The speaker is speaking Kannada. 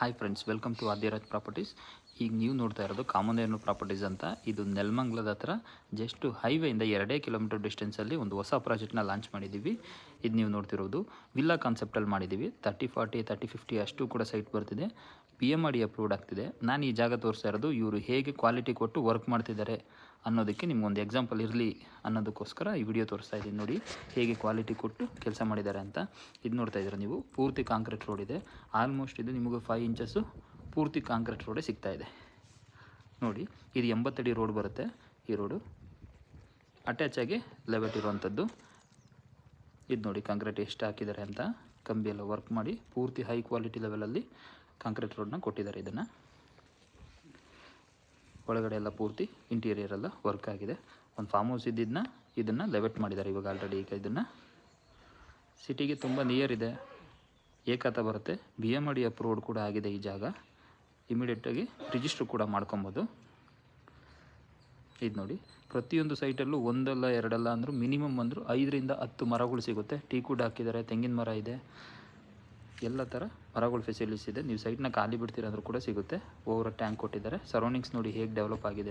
Hi friends welcome to Adyaraj properties ಈಗ ನೀವು ನೋಡ್ತಾ ಇರೋದು ಕಾಮಧೇನು ಪ್ರಾಪರ್ಟೀಸ್ ಅಂತ. ಇದು ನೆಲಮಂಗ್ಲದ ಹತ್ರ ಜಸ್ಟ್ ಹೈವೇಯಿಂದ ಎರಡೇ ಕಿಲೋಮೀಟರ್ ಡಿಸ್ಟೆನ್ಸಲ್ಲಿ ಒಂದು ಹೊಸ ಪ್ರಾಜೆಕ್ಟ್ನ ಲಾಂಚ್ ಮಾಡಿದ್ದೀವಿ ಇದು ನೀವು ನೋಡ್ತಿರೋದು. ವಿಲ್ಲಾ ಕಾನ್ಸೆಪ್ಟಲ್ಲಿ ಮಾಡಿದ್ದೀವಿ. ತರ್ಟಿ ಫಾರ್ಟಿ ತರ್ಟಿ ಫಿಫ್ಟಿ ಅಷ್ಟು ಕೂಡ ಸೈಟ್ ಬರ್ತಿದೆ. P M R D approved ಆಗ್ತಿದೆ. ನಾನು ಈ ಜಾಗ ತೋರಿಸ್ತಾ ಇರೋದು, ಇವರು ಹೇಗೆ ಕ್ವಾಲಿಟಿ ಕೊಟ್ಟು ವರ್ಕ್ ಮಾಡ್ತಿದ್ದಾರೆ ಅನ್ನೋದಕ್ಕೆ ನಿಮ್ಗೊಂದು ಎಕ್ಸಾಂಪಲ್ ಇರಲಿ ಅನ್ನೋದಕ್ಕೋಸ್ಕರ ಈ ವಿಡಿಯೋ ತೋರಿಸ್ತಾ ಇದ್ದೀನಿ ನೋಡಿ, ಹೇಗೆ ಕ್ವಾಲಿಟಿ ಕೊಟ್ಟು ಕೆಲಸ ಮಾಡಿದ್ದಾರೆ ಅಂತ. ಇದು ನೋಡ್ತಾ ಇದ್ದೀರ ನೀವು? ಪೂರ್ತಿ ಕಾಂಕ್ರೀಟ್ ರೋಡ್ ಇದೆ. ಆಲ್ಮೋಸ್ಟ್ ಇದು ನಿಮಗೆ ಫೈವ್ ಇಂಚಸ್ಸು ಪೂರ್ತಿ ಕಾಂಕ್ರೀಟ್ ರೋಡೇ ಸಿಗ್ತಾ ಇದೆ. ನೋಡಿ, ಇದು ಎಂಬತ್ತಡಿ ರೋಡ್ ಬರುತ್ತೆ. ಈ ರೋಡು ಅಟ್ಯಾಚ್ ಆಗಿ ಲೆವೆಟ್ ಇರುವಂಥದ್ದು. ಇದು ನೋಡಿ ಕಾಂಕ್ರೀಟ್ ಎಷ್ಟು ಹಾಕಿದ್ದಾರೆ ಅಂತ. ಕಂಬಿ ಎಲ್ಲ ವರ್ಕ್ ಮಾಡಿ ಪೂರ್ತಿ ಹೈ ಕ್ವಾಲಿಟಿ ಲೆವೆಲಲ್ಲಿ ಕಾಂಕ್ರೀಟ್ ರೋಡ್ನ ಕೊಟ್ಟಿದ್ದಾರೆ ಇದನ್ನು. ಒಳಗಡೆ ಎಲ್ಲ ಪೂರ್ತಿ ಇಂಟೀರಿಯರ್ ಎಲ್ಲ ವರ್ಕ್ ಆಗಿದೆ. ಒಂದು ಫಾರ್ಮ್ ಹೌಸ್ ಇದ್ದಿದ್ದನ್ನ ಇದನ್ನು ಲೆವೆಟ್ ಮಾಡಿದ್ದಾರೆ ಇವಾಗ ಆಲ್ರೆಡಿ ಈಗ ಇದನ್ನು. ಸಿಟಿಗೆ ತುಂಬ ನಿಯರ್ ಇದೆ. ಏಕಾತ ಬರುತ್ತೆ. ಬಿ ಎಂ ಅಪ್ರೂವ್ಡ್ ಕೂಡ ಆಗಿದೆ ಈ ಜಾಗ. ಇಮಿಡಿಯೇಟಾಗಿ ರಿಜಿಸ್ಟ್ರ್ ಕೂಡ ಮಾಡ್ಕೊಬೋದು. ಇದು ನೋಡಿ. ಪ್ರತಿಯೊಂದು ಸೈಟಲ್ಲೂ ಒಂದಲ್ಲ, ಎರಡಲ್ಲ ಅಂದರೂ ಮಿನಿಮಮ್ ಅಂದರೂ ಐದರಿಂದ ಹತ್ತು ಮರಗಳು ಸಿಗುತ್ತೆ. ಟೀ ಕೂಡ ಹಾಕಿದ್ದಾರೆ, ತೆಂಗಿನ ಮರ ಇದೆ. ಎಲ್ಲ ಥರ ಮರಗಳು ಫೆಸಿಲಿಟೀಸ್ ಇದೆ. ನೀವು ಸೈಟ್ನ ಖಾಲಿ ಬಿಡ್ತೀರಾದರೂ ಕೂಡ ಸಿಗುತ್ತೆ. ಓವರ್ ಟ್ಯಾಂಕ್ ಕೊಟ್ಟಿದ್ದಾರೆ. ಸರೌಂಡಿಂಗ್ಸ್ ನೋಡಿ ಹೇಗೆ ಡೆವಲಪ್ ಆಗಿದೆ